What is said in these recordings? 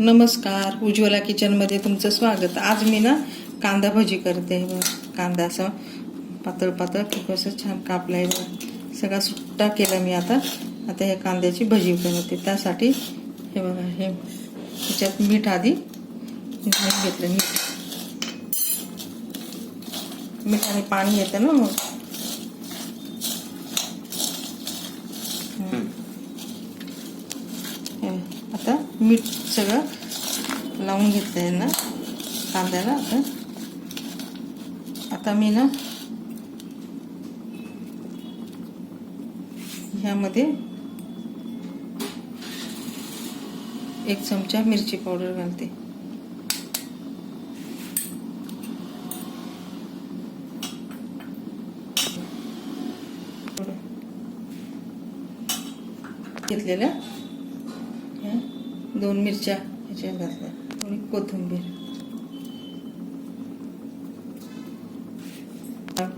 नमस्कार. उज्ज्वला किचनमध्ये तुमचं स्वागत. आज मी ना कांदा भजी करते. कांदा असं पातळ पातळ खूप असं छान कापलं आहे सगळा सुट्टा केला मी आता. आता ह्या कांद्याची भजी बनवते. त्यासाठी हे बघा हे ह्याच्यात मीठ आधी घेतलं. मीठ. मीठ आणि पाणी येतं ना मग. आता मीठ सगळं लावून घेतलं आहे ना कांद्याला आता. आता मी ना ह्यामध्ये एक चमचा मिरची पावडर घालते. घेतलेल्या दोन मिरच्या ह्याच्यात घातल्या. थोडी कोथिंबीर.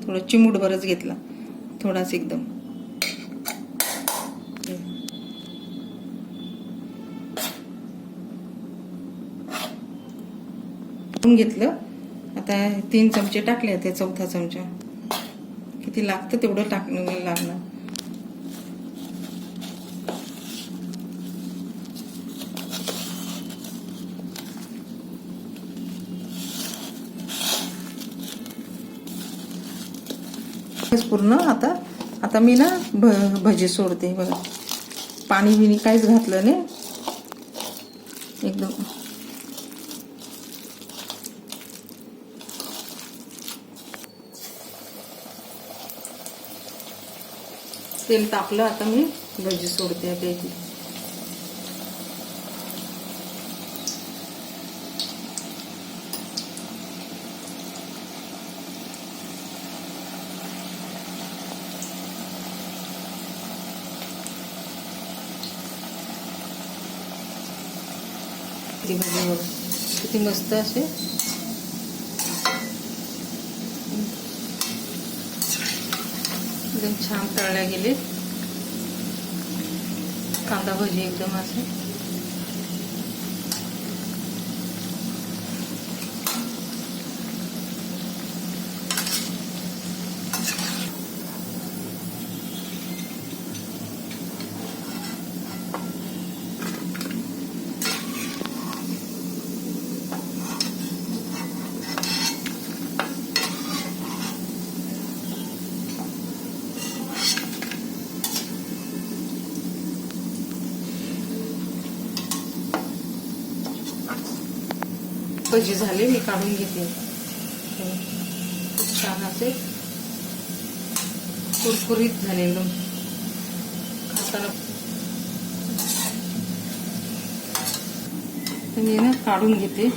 थोडं चिमूट बरंच घेतला. थोडाच एकदम. घेतलं. आता तीन चमचे टाकले ते चौथा चमचा. किती लागतं तेवढं टाकणं लागणार. पूर्ण. आता आता मी ना भ भजी सोडते. बघा. पाणी बिणी काहीच घातलं नाही. एकदम. तेल तापलं आता मी भजी सोडते पैकी किती भाजी बघ किती मस्त असे. एकदम छान तळल्या गेले कांदा भजी एकदम असे. भजी झाले मी काढून घेते. खूप छान असे कुरकुरीत झाले एकदम खाताना मी ना काढून घेते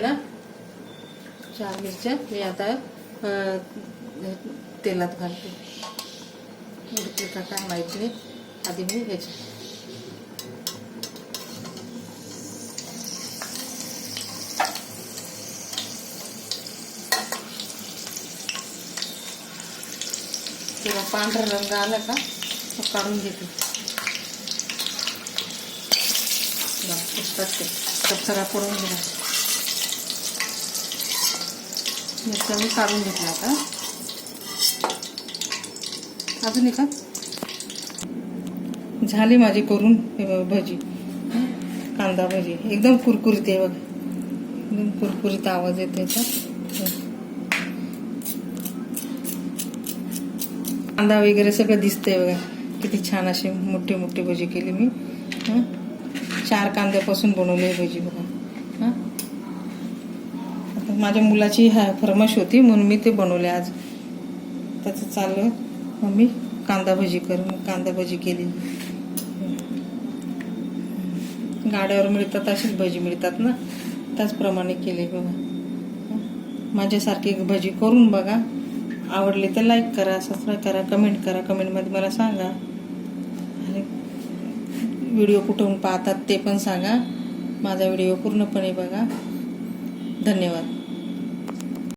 ना चार मिरच्या मी आता तेलात घालते. उडते का काय माहीत नाही. आधी मी ह्याच्या किंवा पांढरा रंग आला का तो काढून घेते. पुस्तक ते. कचरा पडून गेला मिरच्या मी काढून घेतला आता. अजून एका? झाली माझी करून भजी. कांदा भजी. एकदम कुरकुरीत आहे बघ. एकदम कुरकुरीत आवाज येतो याचा कांदा वगैरे सगळं दिसतंय बघा. किती छान अशी मोठी मोठी भजी केली मी. चार कांद्यापासून बनवली भजी बघा. माझ्या मुलाची हा फरमाश होती म्हणून मी ते बनवले आज. त्याचं चाललं. मम्मी कांदा भजी कर. मग कांदा भजी केली. गाड्यावर मिळतात अशीच भजी मिळतात ना? त्याचप्रमाणे केले बघा. माझ्यासारखी भजी करून बघा. आवडली तर लाईक करा सबस्क्राईब करा कमेंट करा. कमेंटमध्ये मला सांगा. आणि व्हिडिओ कुठून पाहतात ते पण सांगा. माझा व्हिडिओ पूर्णपणे बघा. धन्यवाद.